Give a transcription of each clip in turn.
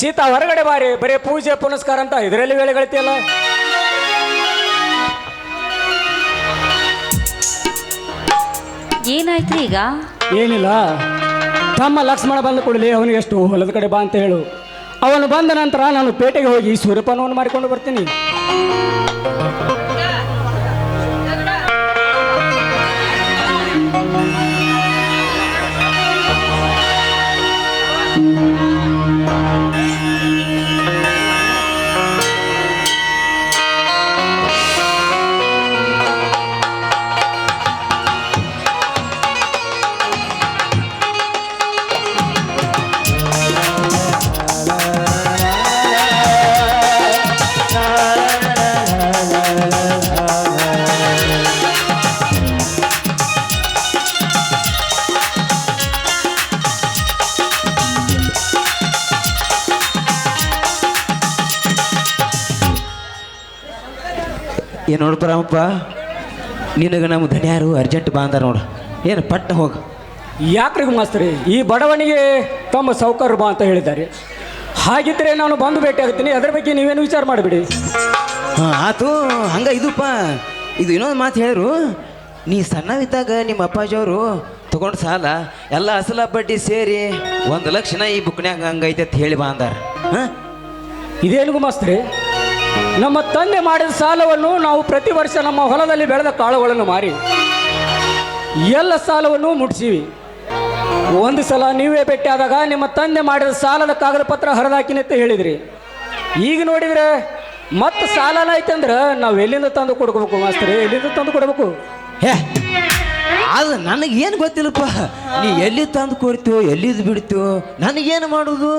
ಸೀತಾ ಹೊರಗಡೆ ಬಾರಿ ಬರೀ ಪೂಜೆ ಪುನಸ್ಕಾರ ಅಂತ ಇದರಲ್ಲಿ ವೇಳೆ ಗಳಿತಿಯಲ್ಲ? ಏನಾಯ್ತು ಈಗ? ಏನಿಲ್ಲ. ತಮ್ಮ ಲಕ್ಷ್ಮಣ ಬಂದ ಕೊಡಲಿ ಅವನಿಗೆ ಎಷ್ಟು ಹೊಲದ ಕಡೆ ಬಾ ಅಂತ ಹೇಳು. ಅವನು ಬಂದ ನಂತರ ನಾನು ಪೇಟೆಗೆ ಹೋಗಿ ಸೂರ್ಯಪಾನವನ್ನು ಮಾಡಿಕೊಂಡು ಬರ್ತೀನಿ. ಪರಮಪ್ಪ ನಿನಗೆ ನಮ್ಮ ಧನ್ಯಾರು ಅರ್ಜೆಂಟ್ ಬಾ ಅಂದಾರ ನೋಡು. ಏನು ಪಟ್ಟ ಹೋಗ. ಯಾಕ್ರಿ ಮಾಸ್ತರಿ ಈ ಬಡವನಿಗೆ ತಮ್ಮ ಸೌಕರ್ಯ ಬಾ ಅಂತ ಹೇಳಿದ್ದಾರೆ. ಹಾಗಿದ್ರೆ ನಾನು ಬಂದು ಭೇಟಿ ಆಗ್ತೀನಿ. ಅದ್ರ ಬಗ್ಗೆ ನೀವೇನು ವಿಚಾರ ಮಾಡಿಬಿಡಿ. ಹಾಂ ಆತು ಹಂಗೆ ಇದಪ್ಪ. ಇದು ಇನ್ನೊಂದು ಮಾತು ಹೇಳಿರು. ನೀ ಸಣ್ಣವಿದ್ದಾಗ ನಿಮ್ಮ ಅಪ್ಪಾಜಿಯವರು ತಗೊಂಡು ಸಾಲ ಎಲ್ಲ ಅಸಲ ಬಡ್ಡಿ ಸೇರಿ ಒಂದು ಲಕ್ಷನ ಈ ಬುಕ್ನ್ಯಾಗ ಹಂಗೈತೆ ಅಂತ ಹೇಳಿ ಬಾ ಅಂದಾರ. ಹಾಂ? ಇದೇನು ಮಾಸ್ತರಿ ನಮ್ಮ ತಂದೆ ಮಾಡಿದ ಸಾಲವನ್ನು ನಾವು ಪ್ರತಿ ವರ್ಷ ನಮ್ಮ ಹೊಲದಲ್ಲಿ ಬೆಳೆದ ಕಾಳುಗಳನ್ನು ಮಾರಿ ಎಲ್ಲ ಸಾಲವನ್ನು ಮುಟ್ಸಿವಿ. ಒಂದು ಸಲ ನೀವೇ ಭೇಟಿ ನಿಮ್ಮ ತಂದೆ ಮಾಡಿದ ಸಾಲದ ಕಾಗದ ಪತ್ರ ಹರಿದಾಕಿನಿ ಅಂತ ಹೇಳಿದ್ರಿ. ಈಗ ನೋಡಿದ್ರೆ ಮತ್ತೆ ಸಾಲನ ಐತಂದ್ರೆ ನಾವು ಎಲ್ಲಿಂದ ತಂದು ಕೊಡ್ಬೇಕು ಮಾಸ್ತರಿ? ಎಲ್ಲಿಂದ ತಂದು ಕೊಡ್ಬೇಕು? ಹೇ ಅದು ನನಗೇನು ಏನು ಗೊತ್ತಿಲ್ಲಪ್ಪ. ನೀ ಎಲ್ಲಿ ತಂದು ಕೊಡ್ತೀವೋ ಎಲ್ಲಿದ್ದು ಬಿಡ್ತೀವೋ ನನಗೇನು ಮಾಡೋದು?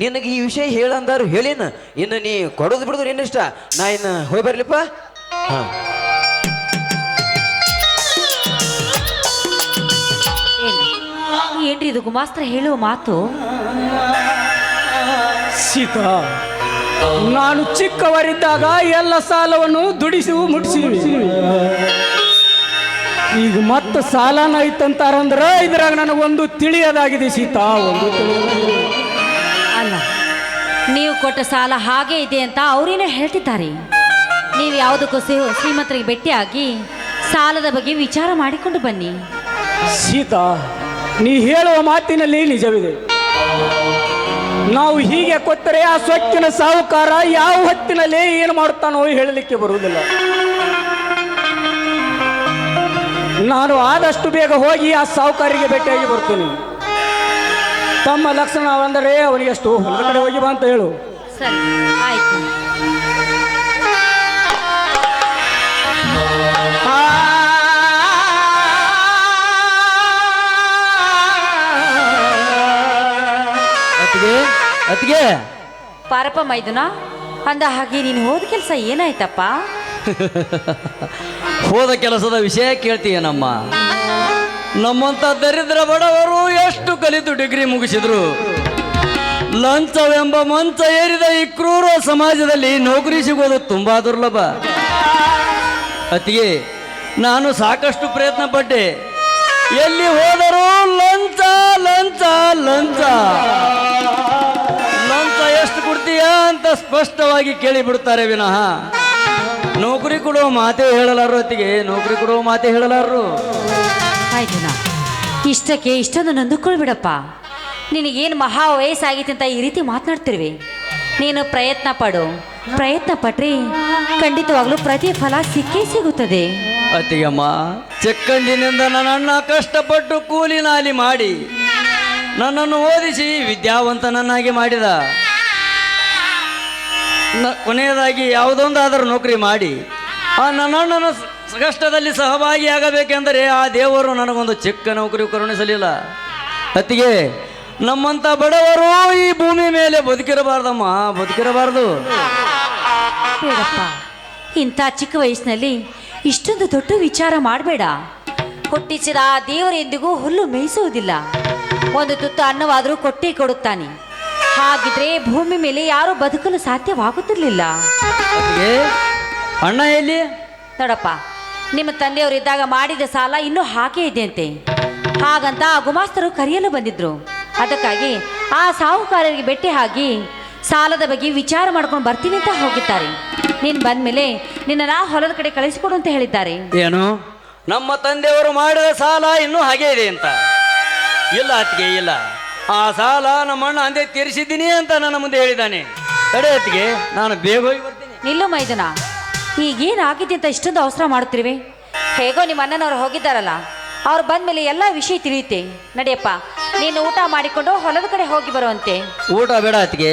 ನಿನಗೆ ಈ ವಿಷಯ ಹೇಳಂದಾರು ಹೇಳಿನ. ಇನ್ನು ನೀ ಕೊಡೋದು ಬಿಡೋದು ಇನ್ನಿಷ್ಟ. ನಾ ಇನ್ನು ಹೋಗಿ ಬರ್ಲಿಪ್ಪ? ಹಾಂ. ಏನು ಏನ್ರಿ ಇದು ಗುಮಾಸ್ತ್ರ ಹೇಳುವ ಮಾತು? ಸೀತಾ ನಾನು ಚಿಕ್ಕವರಿದ್ದಾಗ ಎಲ್ಲ ಸಾಲವನ್ನು ದುಡಿಸಿ ಮುಟ್ಟಿಸಿವಿ ಈಗ ಮತ್ತೆ ಸಾಲನ ಐತಂತಾರಂದ್ರ ಇದ್ರಾಗ ನನಗೊಂದು ತಿಳಿಯದಾಗಿದೆ ಸೀತಾ ಒಂದು ಅಲ್ಲ ನೀವು ಕೊಟ್ಟ ಸಾಲ ಹಾಗೆ ಇದೆ ಅಂತ ಅವರೇನೇ ಹೇಳ್ತಿದ್ದಾರೆ. ನೀವು ಯಾವುದಕ್ಕೂ ಶ್ರೀ- ಶ್ರೀಮಂತರಿಗೆ ಭೇಟಿಯಾಗಿ ಸಾಲದ ಬಗ್ಗೆ ವಿಚಾರ ಮಾಡಿಕೊಂಡು ಬನ್ನಿ. ಸೀತಾ ನೀ ಹೇಳುವ ಮಾತಿನಲ್ಲಿ ನಿಜವಿದೆ. ನಾವು ಹೀಗೆ ಕೊಟ್ಟರೆ ಆ ಸೊಕ್ಕಿನ ಸಾಹುಕಾರ ಯಾವ ಹೊತ್ತಿನಲ್ಲಿ ಏನು ಮಾಡುತ್ತಾನೋ ಹೇಳಲಿಕ್ಕೆ ಬರುವುದಿಲ್ಲ. ನಾನು ಆದಷ್ಟು ಬೇಗ ಹೋಗಿ ಆ ಸಾಹುಕಾರಿಗೆ ಭೇಟಿಯಾಗಿ ಬರ್ತೀನಿ. ತಮ್ಮ ಲಕ್ಷಣ ಅಂದರೆ ಅವನಿಗೆ ಎಷ್ಟು ಹೊಲದ ಕಡೆ ಹೋಗಿ ಬಾ ಅಂತ ಹೇಳು. ಸರಿ ಆಯ್ತು. ಅತ್ತಿಗೆ ಅತ್ತಿಗೆ. ಪಾರಪ್ಪ ಮೈದುನ ಅಂದ ಹಾಗೆ ನೀನು ಹೋದ ಕೆಲಸ ಏನಾಯ್ತಪ್ಪ? ಹೋದ ಕೆಲಸದ ವಿಷಯ ಕೇಳ್ತೀಯನಮ್ಮ ನಮ್ಮಂತ ದರಿದ್ರ ಬಡವರು ಎಷ್ಟು ಕಲಿತು ಡಿಗ್ರಿ ಮುಗಿಸಿದ್ರು? ಲಂಚವೆಂಬ ಮಂಚ ಏರಿದ ಈ ಕ್ರೂರ ಸಮಾಜದಲ್ಲಿ ನೌಕರಿ ಸಿಗೋದು ತುಂಬಾ ದುರ್ಲಭ. ಅತಿಗೆ ನಾನು ಸಾಕಷ್ಟು ಪ್ರಯತ್ನ ಪಟ್ಟೆ. ಎಲ್ಲಿ ಹೋದರೂ ಲಂಚ ಲಂಚ ಲಂಚ. ಲಂಚ ಎಷ್ಟು ಕೊಡ್ತೀಯಾ ಅಂತ ಸ್ಪಷ್ಟವಾಗಿ ಕೇಳಿಬಿಡುತ್ತಾರೆ ವಿನಃ. ನೌಕರಿ ಕೊಡುವ ಮಾತೇ ಹೇಳಲಾರು ಅತ್ತಿಗೆ. ನೌಕರಿ ಕೊಡೋ ಮಾತೇ ಹೇಳಲಾರು ನಾ ಇಷ್ಟಕ್ಕೆ ಇಷ್ಟೊಂದು ನಂದುಕೊಳ್ಬಿಡಪ್ಪ. ನಿನಗೇನು ಮಹಾ ವಯಸ್ಸಾಗಿತ್ತು ಅಂತ ಈ ರೀತಿ ಮಾತನಾಡ್ತಿರ್ವಿ. ನೀನು ಪ್ರಯತ್ನ ಪಡು. ಪ್ರಯತ್ನ ಪಟ್ರಿ ಖಂಡಿತವಾಗ್ಲೂ ಪ್ರತಿಫಲ ಸಿಕ್ಕೇ ಸಿಗುತ್ತದೆ. ಅತ್ತಿಗಮ್ಮ ಚಿಕ್ಕಂದಿನಿಂದ ನನ್ನನ್ನು ಕಷ್ಟಪಟ್ಟು ಕೂಲಿ ನಾಲಿ ಮಾಡಿ ನನ್ನನ್ನು ಓದಿಸಿ ವಿದ್ಯಾವಂತನನ್ನಾಗಿ ಮಾಡಿದ. ನ- ಕೊನೆಯದಾಗಿ ಯಾವುದೊಂದಾದರೂ ನೌಕರಿ ಮಾಡಿ ಆ ನನ್ನಣ್ಣನ ಕಷ್ಟದಲ್ಲಿ ಸಹಭಾಗಿಯಾಗಬೇಕೆಂದರೆ ಆ ದೇವರು ನನಗೊಂದು ಚಿಕ್ಕ ನೌಕರಿ ಕರುಣಿಸಲಿಲ್ಲ. ಅತ್ತಿಗೆ ನಮ್ಮಂಥ ಬಡವರು ಈ ಭೂಮಿ ಮೇಲೆ ಬದುಕಿರಬಾರ್ದಮ್ಮ ಬದುಕಿರಬಾರ್ದು. ಬೇಡಪ್ಪ ಇಂಥ ಚಿಕ್ಕ ವಯಸ್ಸಿನಲ್ಲಿ ಇಷ್ಟೊಂದು ದೊಡ್ಡ ವಿಚಾರ ಮಾಡಬೇಡ. ಹುಟ್ಟಿಸಿದ ಆ ದೇವರು ಎಂದಿಗೂ ಹುಲ್ಲು ಮೇಯಿಸುವುದಿಲ್ಲ. ಒಂದು ತುತ್ತು ಅನ್ನವಾದರೂ ಕೊಟ್ಟಿ ಕೊಡುತ್ತಾನೆ. ಹಾಗಿದ್ರೆ ಭೂಮಿ ಮೇಲೆ ಯಾರೂ ಬದುಕಲು ಸಾಧ್ಯವಾಗುತ್ತಿರಲಿಲ್ಲ. ಅಣ್ಣ ಎಲ್ಲಿ? ನೋಡಪ್ಪ ನಿಮ್ಮ ತಂದೆಯವರು ಇದ್ದಾಗ ಮಾಡಿದ ಸಾಲ ಇನ್ನೂ ಹಾಗೆ ಇದೆಯಂತೆ. ಹಾಗಂತ ಆ ಗುಮಾಸ್ತರು ಕರೆಯಲು ಬಂದಿದ್ರು. ಅದಕ್ಕಾಗಿ ಆ ಸಾಹುಕಾರರಿಗೆ ಭೇಟಿ ಹಾಕಿ ಸಾಲದ ಬಗ್ಗೆ ವಿಚಾರ ಮಾಡ್ಕೊಂಡು ಬರ್ತೀನಿ ಅಂತ ಹೋಗಿದ್ದಾರೆ. ನೀನು ಬಂದಮೇಲೆ ನಿನ್ನ ನಾ ಹೊಲದ ಕಡೆ ಕಳಿಸಿಕೊಡು ಅಂತ ಹೇಳಿದ್ದಾರೆ. ಏನು? ನಮ್ಮ ತಂದೆಯವರು ಮಾಡಿದ ಸಾಲ ಇನ್ನೂ ಹಾಗೇ ಇದೆ ಅಂತ. ಇಲ್ಲ ಅತ್ತಿಗೆ ಇಲ್ಲ. ಆ ಸಾಲ ನಮ್ಮ ಅಣ್ಣ ಅಂದೆ ತೀರಿಸಿದ್ದೀನಿ ಅಂತ ನನ್ನ ಮುಂದೆ ಹೇಳಿದ್ದಾನೆ. ತಡೆ ಅತ್ತಿಗೆ ನಾನು ಬೇಗ ಹೋಗಿ ಬರ್ತೀನಿ. ನಿಲ್ಲು ಮೈದನ. ಈಗೇನು ಆಗಿದೆ ಅಂತ ಇಷ್ಟೊಂದು ಅವಸರ ಮಾಡುತ್ತಿರುವೆ? ಹೇಗೋ ನಿಮ್ಮ ಅಣ್ಣನವ್ರು ಹೋಗಿದ್ದಾರಲ್ಲ ಅವ್ರು ಬಂದಮೇಲೆ ಎಲ್ಲ ವಿಷಯ ತಿಳಿಯುತ್ತೆ. ನಡೆಯಪ್ಪ ನೀನು ಊಟ ಮಾಡಿಕೊಂಡು ಹೊಲದ ಕಡೆ ಹೋಗಿ ಬರುವಂತೆ. ಊಟ ಬೇಡ ಅತ್ತಿಗೆ.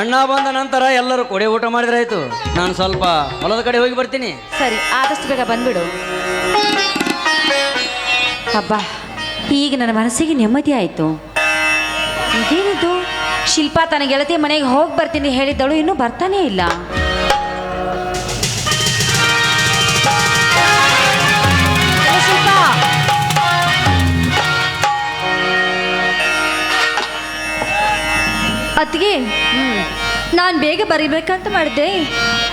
ಅಣ್ಣ ಬಂದ ನಂತರ ಎಲ್ಲರೂ ಕೊಡೆ ಊಟ ಮಾಡಿದ್ರೆ ಆಯ್ತು ನಾನು ಸ್ವಲ್ಪ ಹೊಲದ ಕಡೆ ಹೋಗಿ ಬರ್ತೀನಿ. ಸರಿ ಆದಷ್ಟು ಬೇಗ ಬಂದ್ಬಿಡು. ಹಬ್ಬ ಈಗ ನನ್ನ ಮನಸ್ಸಿಗೆ ನೆಮ್ಮದಿ ಆಯಿತು. ಇದೇನಿದು? ಶಿಲ್ಪಾ ತನ್ನ ಗೆಳತಿ ಮನೆಗೆ ಹೋಗಿ ಬರ್ತೀನಿ ಹೇಳಿದ್ದಳು ಇನ್ನೂ ಬರ್ತಾನೇ ಇಲ್ಲ. ಅತ್ತಿಗೆ ನಾನು ಬೇಗ ಬರಿಬೇಕಂತ ಮಾಡಿದೆ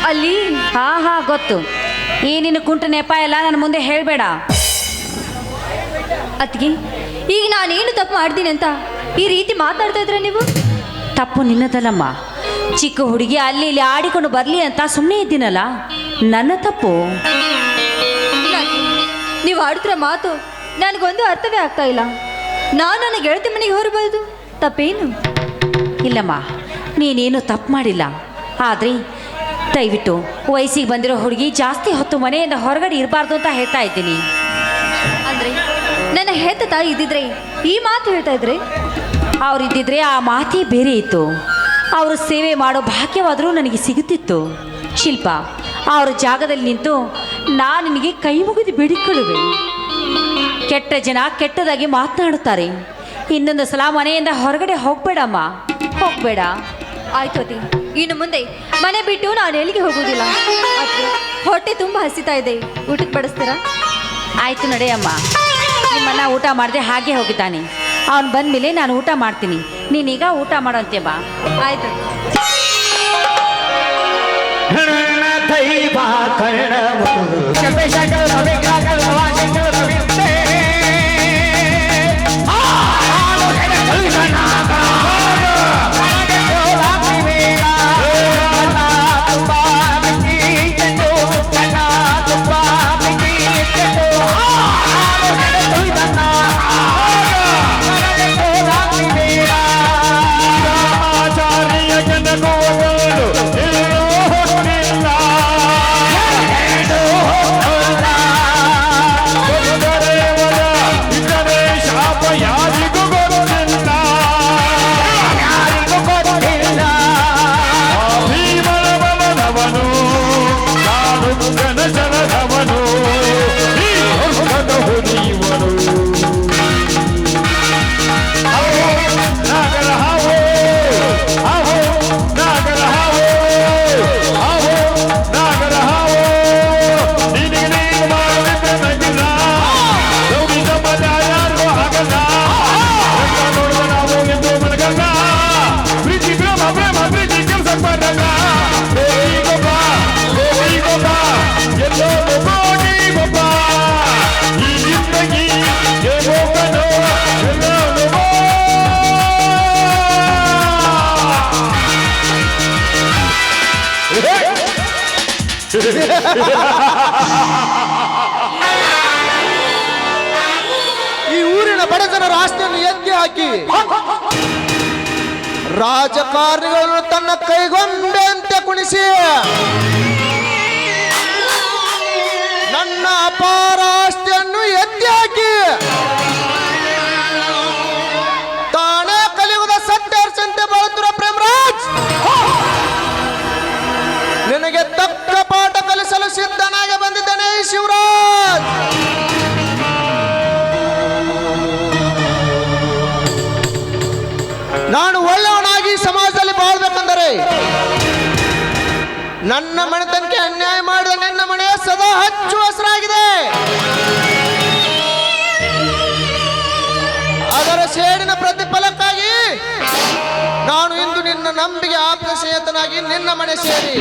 ಅಲ್ಲಿ ಹಾ ಹಾ ಗೊತ್ತು. ಈ ನಿನ್ನ ಕುಂಟ ನೆಪ ಎಲ್ಲ ನನ್ನ ಮುಂದೆ ಹೇಳಬೇಡ. ಅತ್ತಿಗೆ ಈಗ ನಾನೇನು ತಪ್ಪು ಮಾಡ್ತೀನಿ ಅಂತ ಈ ರೀತಿ ಮಾತಾಡ್ತಾ ಇದ್ರೆ ನೀವು? ತಪ್ಪು ನಿನ್ನದಲ್ಲಮ್ಮ. ಚಿಕ್ಕ ಹುಡುಗಿ ಅಲ್ಲಿ ಇಲ್ಲಿ ಆಡಿಕೊಂಡು ಬರಲಿ ಅಂತ ಸುಮ್ಮನೆ ಇದ್ದೀನಲ್ಲ ನನ್ನ ತಪ್ಪು. ನೀವು ಆಡಿದ್ರೆ ಮಾತು ನನಗೊಂದು ಅರ್ಥವೇ ಆಗ್ತಾ ಇಲ್ಲ. ನಾನು ನನ್ನ ಗೆಳತಿ ಮನೆಗೆ ಹೊರಬಾರ್ದು ತಪ್ಪೇನು? ಇಲ್ಲಮ್ಮ ನೀನೇನು ತಪ್ಪು ಮಾಡಿಲ್ಲ. ಆದರೆ ದಯವಿಟ್ಟು ವಯಸ್ಸಿಗೆ ಬಂದಿರೋ ಹುಡುಗಿ ಜಾಸ್ತಿ ಹೊತ್ತು ಮನೆಯಿಂದ ಹೊರಗಡೆ ಇರಬಾರ್ದು ಅಂತ ಹೇಳ್ತಾ ಇದ್ದೀನಿ. ಅಂದ್ರೆ ನನ್ನ ಹೆತ್ತ ತಾಯಿ ಇದ್ದಿದ್ರೆ ಈ ಮಾತು ಹೇಳ್ತಾ ಇದ್ರೆ? ಅವರಿದ್ದಿದ್ರೆ ಆ ಮಾತೇ ಬೇರೆ ಇತ್ತು. ಅವರು ಸೇವೆ ಮಾಡೋ ಭಾಗ್ಯವಾದರೂ ನನಗೆ ಸಿಗುತ್ತಿತ್ತು. ಶಿಲ್ಪ ಅವರ ಜಾಗದಲ್ಲಿ ನಿಂತು ನಾನು ನಿನಗೆ ಕೈ ಮುಗಿದು ಬಿಡಿಕೊಳ್ಳುವೆ. ಕೆಟ್ಟ ಜನ ಕೆಟ್ಟದಾಗಿ ಮಾತನಾಡುತ್ತಾರೆ. ಇನ್ನೊಂದು ಸಲ ಮನೆಯಿಂದ ಹೊರಗಡೆ ಹೋಗಬೇಡಮ್ಮ. ಹೋಗಬೇಡ ಆಯ್ತು ಅತಿ ಇನ್ನು ಮುಂದೆ ಮನೆ ಬಿಟ್ಟು ನಾನು ಎಲ್ಲಿಗೆ ಹೋಗೋದಿಲ್ಲ ಹೊಟ್ಟೆ ತುಂಬ ಹಸಿತಾ ಇದೆ ಊಟಕ್ಕೆ ಬಡಿಸ್ತೀರಾ ಆಯ್ತು ನಡೆಯಮ್ಮ ನಿಮ್ಮನ್ನ ಊಟ ಮಾಡಿದೆ ಹಾಗೆ ಹೋಗಿದ್ದಾನೆ ಅವನು ಬಂದ್ಮೇಲೆ ನಾನು ಊಟ ಮಾಡ್ತೀನಿ ನೀನೀಗ ಊಟ ಮಾಡೋಂತೆ ಬಾ ಆಯ್ತು ಜನಧವನು ಈ ಊರಿನ ಬಡತನರ ಆಸ್ತಿಯನ್ನು ಎತ್ತಿ ಹಾಕಿ ರಾಜಕಾರಣಿಗಳನ್ನು ತನ್ನ ಕೈಗೊಂಡಂತೆ ಕುಣಿಸಿ ನನ್ನ ಅಪಾರ ಆಸ್ತಿಯನ್ನು ಎತ್ತಿ ಹಾಕಿ ನಂಬಿಕೆ ಆಪ್ತ ಸ್ನೇಹಿತನಾಗಿ ನಿನ್ನ ಮನೆ ಸೇರಿ.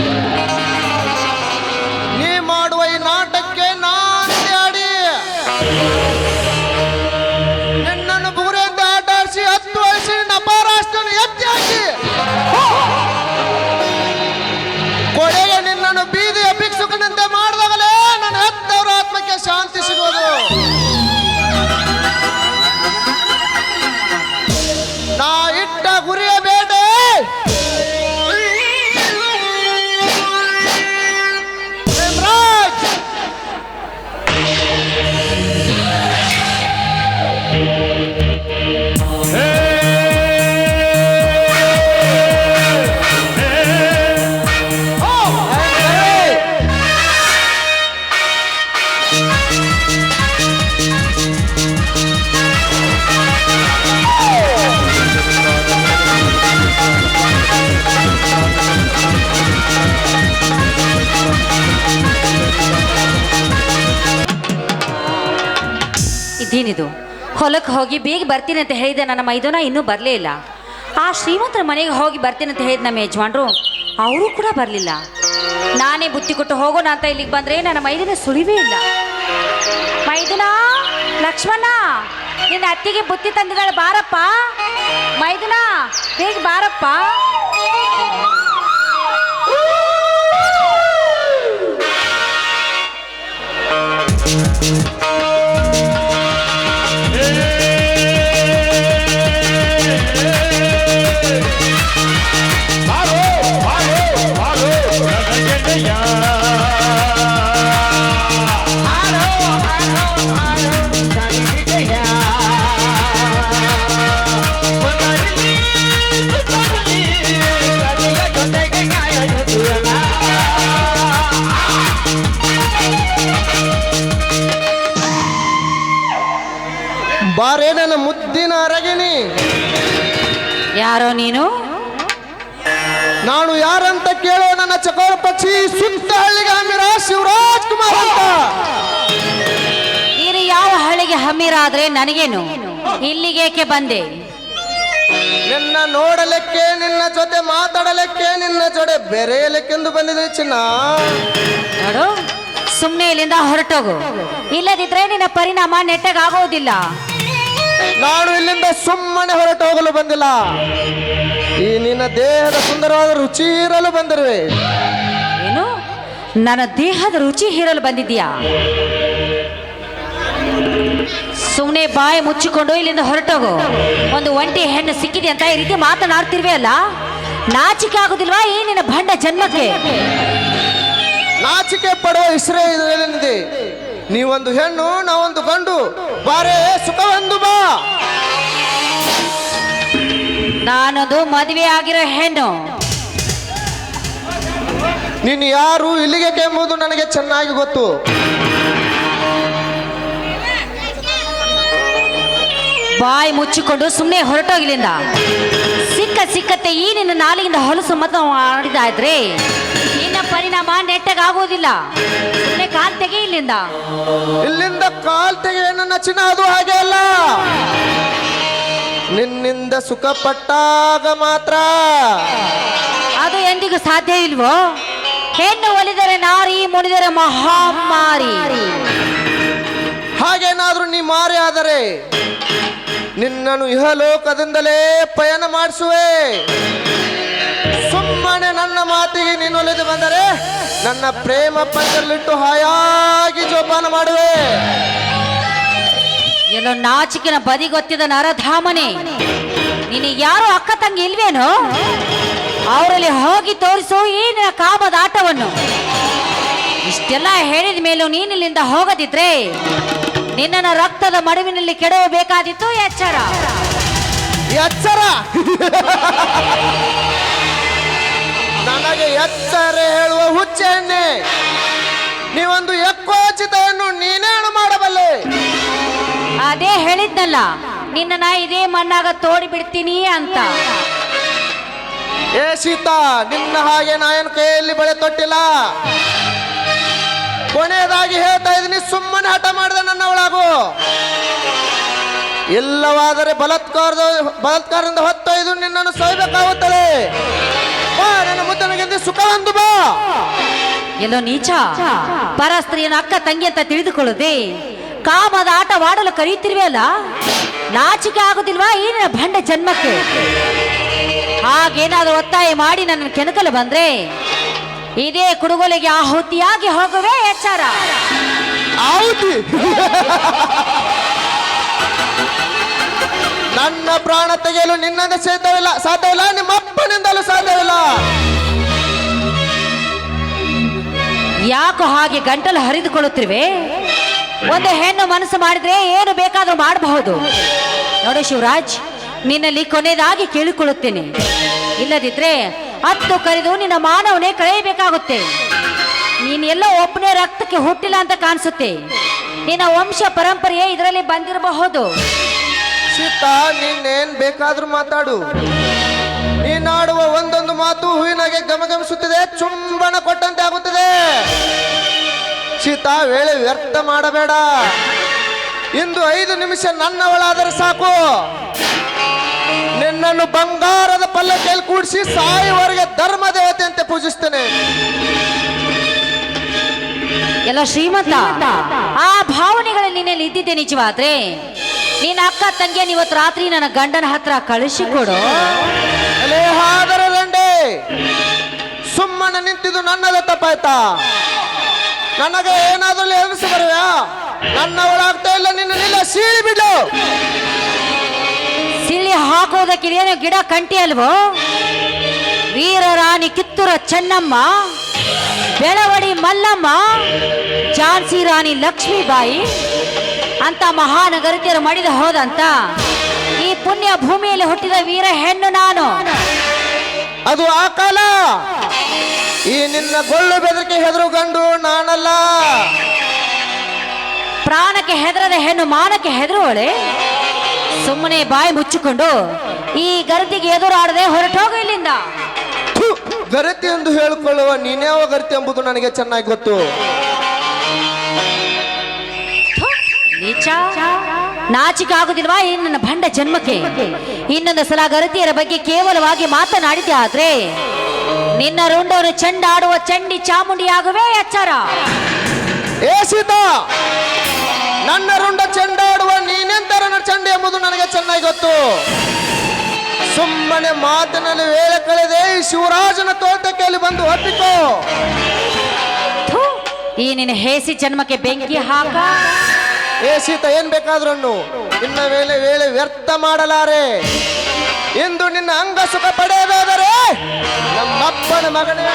ಹೊಲಕ್ಕೆ ಹೋಗಿ ಬೇಗ ಬರ್ತೀನಿ ಅಂತ ಹೇಳಿದ. ನನ್ನ ಮೈದೋನ ಇನ್ನೂ ಬರಲೇ ಇಲ್ಲ. ಆ ಶ್ರೀಮಂತರ ಮನೆಗೆ ಹೋಗಿ ಬರ್ತೀನಿ ಅಂತ ಹೇಳಿದ ನಮ್ಮ ಯಜಮಾನ್ರು, ಅವರು ಕೂಡ ಬರಲಿಲ್ಲ. ನಾನೇ ಬುತ್ತಿ ಕೊಟ್ಟು ಹೋಗೋಣ ಅಂತ ಇಲ್ಲಿಗೆ ಬಂದರೆ ನನ್ನ ಮೈದಿನ ಸುಳಿವೇ ಇಲ್ಲ. ಮೈದುನ ಲಕ್ಷ್ಮಣ ನಿನ್ನ ಅತ್ತಿಗೆ ಬುತ್ತಿ ತಂದಿದ್ದಾಳೆ ಬಾರಪ್ಪ. ಮೈದುನ ಬೇಗ ಬಾರಪ್ಪ? ಬಾರೇ ನನ್ನ ಮುದ್ದಿನ ಅರಗಿಣಿ. ಯಾರೋ ನೀನು? ನಾನು ಯಾರಂತ ಕೇಳೋ ನನ್ನ ಚಕೋರ ಪಕ್ಷಿ ಸುತ್ತ ಹಳ್ಳಿಗೆ ಅಮೀರ ಶಿವರಾಜ್ ಕುಮಾರ್ ಅಂತ. ನೀನು ಯಾವ ಹಳ್ಳಿಗೆ ಹಮ್ಮಿರಾದ್ರೆ ನನಗೇನು? ಇಲ್ಲಿಗೇಕೆ ಬಂದೆ? ನಿನ್ನ ನೋಡಲಿಕ್ಕೆ ನಿನ್ನ ಜೊತೆ ಮಾತಾಡಲಿಕ್ಕೆ ನಿನ್ನ ಜೊತೆ ಬೆರೆಯಲಿಕ್ಕೆಂದು ಬಂದಿದೆ ಚಿನ್ನ. ನೋಡು ಸುಮ್ಮನೆ ಇಲ್ಲಿಂದ ಹೊರಟೋಗು. ಇಲ್ಲದಿದ್ರೆ ನಿನ್ನ ಪರಿಣಾಮ ನೆಟ್ಟಗಾಗೋದಿಲ್ಲ. ನಾನು ಇಲ್ಲಿಂದ ಸುಮ್ಮನೆ ಹೊರಟು ಹೋಗಲು ಬಂದಿಲ್ಲ. ಈ ನಿನ್ನ ದೇಹದ ಸುಂದರವಾದ ರುಚಿ ಇರಲು ಬಂದಿರುವೆ. ಏನು? ನನ್ನ ದೇಹದ ರುಚಿ ಹೀರಲು ಬಂದಿದ್ದೀಯಾ? ಸುಮ್ಮನೆ ಬಾಯಿ ಮುಚ್ಚಿಕೊಂಡು ಇಲ್ಲಿಂದ ಹೊರಟೋಗು ಒಂದು ಒಂಟಿ ಹೆಣ್ಣು ಸಿಕ್ಕಿದೆ ಅಂತ ಈ ರೀತಿ ಮಾತನಾಡ್ತಿರ್ವೆ ಅಲ್ಲ? ನಾಚಿಕೆ ಆಗುದಿಲ್ವಾ ಈ ನಿನ್ನ ಭಂಡ ಜನ್ಮಕ್ಕೆ? ನಾಚಿಕೆ ಪಡೋ ಇಸ್ರೇ ನೀವೊಂದು ಹೆಣ್ಣು ನಾವೊಂದು ಗಂಡು. ಬಾರೇ ಸುಖವೆಂದು ಬಾ. ನಾನೊಂದು ಮದುವೆ ಆಗಿರೋ ಹೆಣ್ಣು. ನೀನು ಯಾರು ಇಲ್ಲಿಗೆ ಎಂಬುದು ನನಗೆ ಚೆನ್ನಾಗಿ ಗೊತ್ತು. ಬಾಯಿ ಮುಚ್ಚಿಕೊಂಡು ಸುಮ್ಮನೆ ಹೊರಟೋಗಿಲಿಂದ ಸಿಕ್ಕ ಸಿಕ್ಕತ್ತೆ ಈ ನಿನ್ನ ನಾಲಿಗಿಂದ ಹೊಲಸು ಮತ ಮಾಡಿದಾದ್ರೆ ನಿನ್ನ ಪರಿಣಾಮ ನೆಟ್ಟಗಾಗುವುದಿಲ್ಲ. ಸುಮ್ಮನೆ ಕಾಲ್ ತೆಗೆ ಇಲ್ಲಿಂದ. ಇಲ್ಲಿಂದ ಕಾಲ್ ತೆಗೆಯ ನನ್ನ ಚಿನ್ನ ಅದು ಹಾಗೆ ಅಲ್ಲ. ನಿನ್ನಿಂದ ಸುಖ ಪಟ್ಟಾಗ ಮಾತ್ರ. ಅದು ಎಂದಿಗೂ ಸಾಧ್ಯ ಇಲ್ವೋ? ಹೆಣ್ಣು ಒಲಿದರೆ ನಾರಿ ಮುಡಿದರೆ ಮಹಾಮಾರಿ. ಹಾಗೇನಾದ್ರೂ ನೀ ಮಾರಿ ಆದರೆ ನಿನ್ನನ್ನು ಇಹಲೋಕದಿಂದಲೇ ಪಯಣ ಮಾಡಿಸುವೆ. ಸುಮ್ಮನೆ ನನ್ನ ಮಾತಿಗೆ ನೀನು ಒಲಿದು ಬಂದರೆ ನನ್ನ ಪ್ರೇಮ ಪಂಜರಲಿಟ್ಟು ಹಾಯಾಗಿ ಜೋಪಾನ ಮಾಡುವೆ. ಎಲ್ಲೋ ನಾಚಿಕಿನ ಬದಿಗೊತ್ತಿದ ನರಧಾಮನೆ ನೀನು ಯಾರು ಅಕ್ಕ ತಂಗಿ ಇಲ್ವೇನೋ? ಅವರಲ್ಲಿ ಹೋಗಿ ತೋರಿಸು ಈ ನಿನ್ನ ಕಾಮದ ಆಟವನ್ನು. ಇಷ್ಟೆಲ್ಲ ಹೇಳಿದ ಮೇಲೂ ನೀನಿಲ್ಲಿಂದ ಹೋಗದಿದ್ರೆ ನಿನ್ನನ್ನು ರಕ್ತದ ಮಡುವಿನಲ್ಲಿ ಕೆಡವಬೇಕಾದಿತ್ತು ಎಚ್ಚರ ಎಚ್ಚರ ನನಗೆ ಎತ್ತರೆ ಹೇಳುವ ಹುಚ್ಚೆಣ್ಣೆ. ನೀವೊಂದು ಎಕ್ಕೋಚಿತೆಯನ್ನು ನೀನೇನು ಮಾಡಬಲ್ಲೆ? ಅದೇ ಹೇಳಿದ್ನಲ್ಲ ನಾ ಇದೇ ಮಣ್ಣಾಗ ತೋಡಿ ಬಿಡ್ತೀನಿ ಅಂತ. ಏ ಸೀತಾ ನಿನ್ನ ಹಾಗೆ ನಾಯನ್ ಕೈಯಲ್ಲಿ ಬಳೆ ತೊಟ್ಟಿಲ್ಲ. ಕೊನೆಯದಾಗಿ ಹೇಳ್ತಾ ಇದ್ದೀನಿ ಸುಮ್ಮನೆ ಹಠ ಮಾಡಿದ ನನ್ನ ಒಳಗು ಇಲ್ಲವಾದರೆ ಬಲತ್ಕಾರದ ಬಲತ್ಕಾರದಿಂದ ಹೊತ್ತೊಯ್ದು ನಿನ್ನನ್ನು ಸಹಿಬೇಕಾಗುತ್ತದೆ ಬಾ ನನ್ನ ಮುದ್ದನಿಗೆ ಸುಖವಂದು ಬಾ. ಎಲ್ಲೋ ನೀಚ? ಪರಸ್ತ್ರೀಯನ ಅಕ್ಕ ತಂಗಿ ಅಂತ ತಿಳಿದುಕೊಳ್ಳದೆ ಕಾಮದ ಆಟವಾಡಲು ಕರೆಯುತ್ತಿರುವೆಯಲ್ಲ? ನಾಚಿಕೆ ಆಗುದಿಲ್ವಾ ಈ ನಿನ್ನ ಭಂಡ ಜನ್ಮಕ್ಕೆ? ಹಾಗೇನಾದ್ರೂ ಒತ್ತಾಯ ಮಾಡಿ ನನ್ನ ಕೆಣಕಲು ಬಂದ್ರೆ ಇದೇ ಕುಡುಗೋಲಿಗೆ ಆಹುತಿಯಾಗಿ ಹೋಗುವೆ ಎಚ್ಚಾರ. ಆಹುತಿ. ನನ್ನ ಪ್ರಾಣ ತೆಗೆಯಲು ನಿನ್ನಿಂದ ಸಾಧ್ಯವಿಲ್ಲ. ಸಾಧ್ಯವಿಲ್ಲ ನಿಮ್ಮ ಅಪ್ಪನಿಂದಲೂ ಸಾಧ್ಯವಿಲ್ಲ. ಯಾಕೋ ಹಾಗೆ ಗಂಟಲು ಹರಿದುಕೊಳ್ಳುತ್ತಿರುವೆ? ಒಂದು ಹೆಣ್ಣು ಮನಸ್ಸು ಮಾಡಿದ್ರೆ ಏನು ಬೇಕಾದ್ರೂ ಮಾಡಬಹುದು. ನೋಡಿ ಶಿವರಾಜ್, ನಿನ್ನಲ್ಲಿ ಕೊನೆಯದಾಗಿ ಕೇಳಿಕೊಳ್ಳುತ್ತೇನೆ. ಇಲ್ಲದಿದ್ರೆ ಹತ್ತು ಕರೆದು ನಿನ್ನ ಮಾನವನೇ ಕಳೆಯಬೇಕಾಗುತ್ತೆ. ನೀನೆಲ್ಲ ಒಬ್ಬನೇ ರಕ್ತಕ್ಕೆ ಹುಟ್ಟಿಲ್ಲ ಅಂತ ಕಾಣಿಸುತ್ತೆ. ನಿನ್ನ ವಂಶ ಪರಂಪರೆಯೇ ಇದರಲ್ಲಿ ಬಂದಿರಬಹುದು. ಸೀತಾ ನಿನ್ನೇನ್ ಬೇಕಾದ್ರೂ ಮಾತಾಡು. ನೀನಾಡುವ ಒಂದೊಂದು ಮಾತು ಹೂವಿನಾಗೆ ಗಮಗಮಿಸುತ್ತಿದೆ, ಚುಂಬನ ಕೊಟ್ಟಂತೆ ಆಗುತ್ತದೆ. ಶೀತ ವೇಳೆ ವ್ಯರ್ಥ ಮಾಡಬೇಡ. ಇಂದು ಐದು ನಿಮಿಷ ನನ್ನವಳಾದರೆ ಸಾಕು. ನಿನ್ನನ್ನು ಬಂಗಾರದ ಪಲ್ಲಕ್ಕಿಯಲ್ಲಿ ಕೂಡಿಸಿ ಸಾಯುವವರೆಗೆ ಧರ್ಮ ದೇವತೆಯಂತೆ ಪೂಜಿಸ್ತೇನೆ. ಎಲ್ಲ ಶ್ರೀಮಂತ, ಆ ಭಾವನೆಗಳಲ್ಲಿ ನಿನ್ನಲ್ಲಿ ಇದ್ದಿದ್ದೆ ನಿಜವಾದ್ರೆ? ನಿನ್ನ ಅಕ್ಕ ತಂಗಿ ಇವತ್ತು ರಾತ್ರಿ ನನ್ನ ಗಂಡನ ಹತ್ರ ಕಳಿಸಿಕೊಡು. ಹಾದರ ರಂಡೆ ಸುಮ್ಮನೆ ನಿಂತಿದ್ದು ನನ್ನದ ತಪ್ಪಾಯ್ತಾ? ನನಗೆ ಏನಾದರೂ ಎದುರಿಸಿ ಬರುವ್ಯಾ? ನನ್ನ ಒಳಾಗ್ತಾ ಇಲ್ಲ ನಿನ್ನ ನಿಲ್ಲ ಸೀಳಿ ಬಿಡು. ಸಿಳಿ ಹಾಕೋದಕ್ಕೆ ಏನು ಗಿಡ ಕಂಟಿ ಅಲ್ವೋ? ವೀರ ರಾಣಿ ಕಿತ್ತೂರ ಚೆನ್ನಮ್ಮ ಬೆಳವಡಿ ಮಲ್ಲಮ್ಮ ಝಾನ್ಸಿ ರಾಣಿ ಲಕ್ಷ್ಮೀಬಾಯಿ ಅಂತ ಮಹಾನಗರತಿಯರು ಮಾಡಿದ ಹೋದಂತ ಈ ಪುಣ್ಯ ಭೂಮಿಯಲ್ಲಿ ಹುಟ್ಟಿದ ವೀರ ಹೆಣ್ಣು ನಾನು. ಅದು ಆ ಕಾಲ. ಈ ನಿನ್ನ ಗೊಳ್ಳು ಬೆದರಿಕೆ ಹೆದರು ಗಂಡು ನಾನಲ್ಲ. ಪ್ರಾಣಕ್ಕೆ ಹೆದರದ ಹೆಣ್ಣು ಮಾನಕ್ಕೆ ಹೆದರುವಳೆ. ಸುಮ್ಮನೆ ಬಾಯಿ ಮುಚ್ಚಿಕೊಂಡು ಈ ಗರತಿಗೆ ಎದುರಾಡದೆ ಹೊರಟೋಗು ಇಲ್ಲಿಂದ. ಗರತಿ ಎಂದು ಹೇಳಿಕೊಳ್ಳುವ ನೀನ್ಯಾವ ಗರತಿ ಎಂಬುದು ನನಗೆ ಚೆನ್ನಾಗಿ ಗೊತ್ತು. ನಾಚಿಕೆ ಆಗುದಿಲ್ವಾ ಈ ನನ್ನ ಭಂಡ ಜನ್ಮಕ್ಕೆ. ಇನ್ನೊಂದು ಸಲ ಗರತಿಯರ ಬಗ್ಗೆ ಕೇವಲವಾಗಿ ಮಾತನಾಡಿದ್ದೆ ಆದ್ರೆ ನಿನ್ನ ರುಂಡವರು ಚೆಂಡಾಡುವ ಚಂಡಿ ಚಾಮುಂಡಿ ಆಗುವೆ ಎಚ್ಚರ ಏ ಸೀತಾ ನನ್ನ ರುಂಡ ಚೆಂಡಾಡುವ ನೀನೆಂತರ ಚಂಡ ಎಂಬುದು ನನಗೆ ಚೆನ್ನಾಗಿ ಗೊತ್ತು. ಸುಮ್ಮನೆ ಮಾತಿನಲ್ಲಿ ವೇಳೆ ಕಳೆದೆ ಈ ಶಿವರಾಜನ ತೋಟಕ್ಕೆಯಲ್ಲಿ ಬಂದು ಹತ್ತಿಕೋ ಈ ನಿನ್ನ ಹೇಸಿ ಜನ್ಮಕ್ಕೆ ಬೆಂಕಿ ಹಾಕ. ಏ ಏನ್ ಬೇಕಾದ್ರೂ. ನಿನ್ನ ವೇಳೆ ವೇಳೆ ವ್ಯರ್ಥ ಮಾಡಲಾರೆ. ಇಂದು ನಿನ್ನ ಅಂಗ ಸುಖ ಪಡೆಯದಾದರೆ ನಮ್ಮಪ್ಪನ ಮಗನೇ.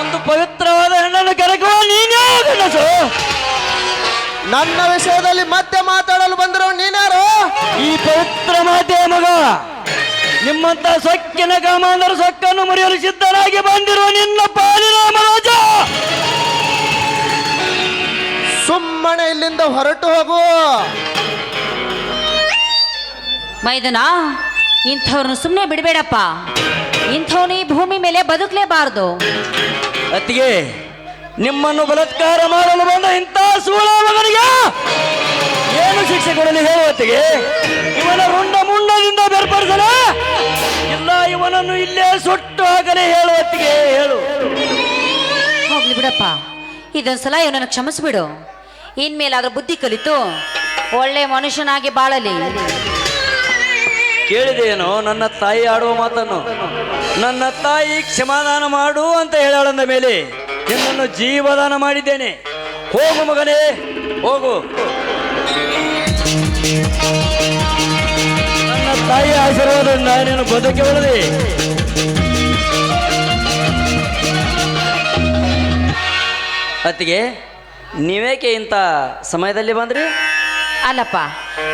ಒಂದು ಪವಿತ್ರವಾದ ಹೆಣ್ಣನ್ನು ಗಂಡಸು ನನ್ನ ವಿಷಯದಲ್ಲಿ ಮತ್ತೆ ಮಾತಾಡಲು ಬಂದರು ನೀನಾರು ಈ ಪವಿತ್ರ ಮಾತೆ ಮಗ ನಿಮ್ಮಂತ ಸೊಕ್ಕಿನ ಕಾಮಾಂಧರು ಸೊಕ್ಕನ್ನು ಮುರಿಯಲು ಸಿದ್ಧರಾಗಿ ಬಂದಿರುವ ನಿನ್ನ ಪಾಲಿನ ಮನೋಜ! ಸುಮ್ಮನೆ ಇಲ್ಲಿಂದ ಹೊರಟು ಹೋಗು. ಮೈದನ ಇಂಥವ್ರನ್ನ ಸುಮ್ಮನೆ ಬಿಡಬೇಡಪ್ಪ. ಇಂಥವ್ನು ಈ ಭೂಮಿ ಮೇಲೆ ಬದುಕಲೇಬಾರದು. ಅತ್ತಿಗೆ ನಿಮ್ಮನ್ನು ಬಲತ್ಕಾರ ಮಾಡಲು ಬಂದ ಇಂಥ ಸೂಳ ಮಗನಿಗೆ ಏನು ಶಿಕ್ಷೆ ಕೊಡಲಿ ಹೇಳುವತ್ತಿಗೆ ಇವನ ರುಂಡ ಮುಂಡದಿಂದ ಬೇರ್ಪಡಿಸಲ ಇಲ್ಲ ಇವನನ್ನು ಇಲ್ಲೇ ಸುಟ್ಟು ಹಾಕಲಿ ಹೇಳುವತ್ತಿಗೆ ಹೇಳು. ಹೋಗ್ಲಿ ಬಿಡಪ್ಪ. ಇದೊಂದ್ಸಲ ಇವನನ್ನು ಕ್ಷಮಿಸ್ಬಿಡು. ಇನ್ಮೇಲಾದ್ರೂ ಬುದ್ಧಿ ಕಲಿತು ಒಳ್ಳೆ ಮನುಷ್ಯನಾಗಿ ಬಾಳಲಿ. ಕೇಳಿದೇನು ನನ್ನ ತಾಯಿ ಆಡುವ ಮಾತನ್ನು. ನನ್ನ ತಾಯಿ ಕ್ಷಮಾದಾನ ಮಾಡು ಅಂತ ಹೇಳಾಳಂದ ಮೇಲೆ. ನಿನ್ನನ್ನು ಜೀವದಾನ ಮಾಡಿದ್ದೇನೆ. ಹೋಗು ಮಗನೇ, ಹೋಗು. ನನ್ನ ತಾಯಿ ಆಶೀರ್ವಾದದಿಂದ ನೀನು ಬದುಕಿ ಉಳಿದೆ? ಅತ್ತಿಗೆ, ನೀವೇಕೆ ಇಂಥ ಸಮಯದಲ್ಲಿ ಬಂದ್ರಿ? ಅಲ್ಲಪ್ಪ,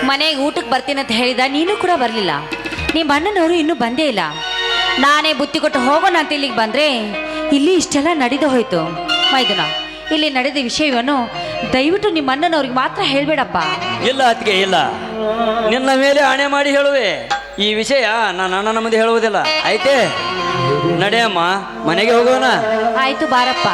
ಮನೆಗೆ ಊಟಕ್ಕೆ ಬರ್ತೀನಿ ಅಂತ ಹೇಳಿದ ನೀನು ಕೂಡ ಬರಲಿಲ್ಲ. ನಿಮ್ಮ ಅಣ್ಣನವರು ಇನ್ನೂ ಬಂದೇ ಇಲ್ಲ. ನಾನೇ ಬುತ್ತಿ ಕೊಟ್ಟು ಹೋಗೋಣ ಅಂತ ಇಲ್ಲಿಗೆ ಬಂದರೆ ಇಲ್ಲಿ ಇಷ್ಟೆಲ್ಲ ನಡೆದು ಹೋಯ್ತು. ಮೈದುನ ಇಲ್ಲಿ ನಡೆದ ವಿಷಯವನ್ನು ದಯವಿಟ್ಟು ನಿಮ್ಮ ಅಣ್ಣನವ್ರಿಗೆ ಮಾತ್ರ ಹೇಳಬೇಡಪ್ಪ. ಇಲ್ಲ ಅತ್ತಿಗೆ ಇಲ್ಲ. ನಿನ್ನ ಮೇಲೆ ಆಣೆ ಮಾಡಿ ಹೇಳುವೆ. ಈ ವಿಷಯ ನಾನು ಅಣ್ಣನ ಮುಂದೆ ಹೇಳುವುದಿಲ್ಲ. ಆಯ್ತೇ? ನಡೆಯಮ್ಮ ಮನೆಗೆ ಹೋಗೋಣ. ಆಯ್ತು ಬಾರಪ್ಪ.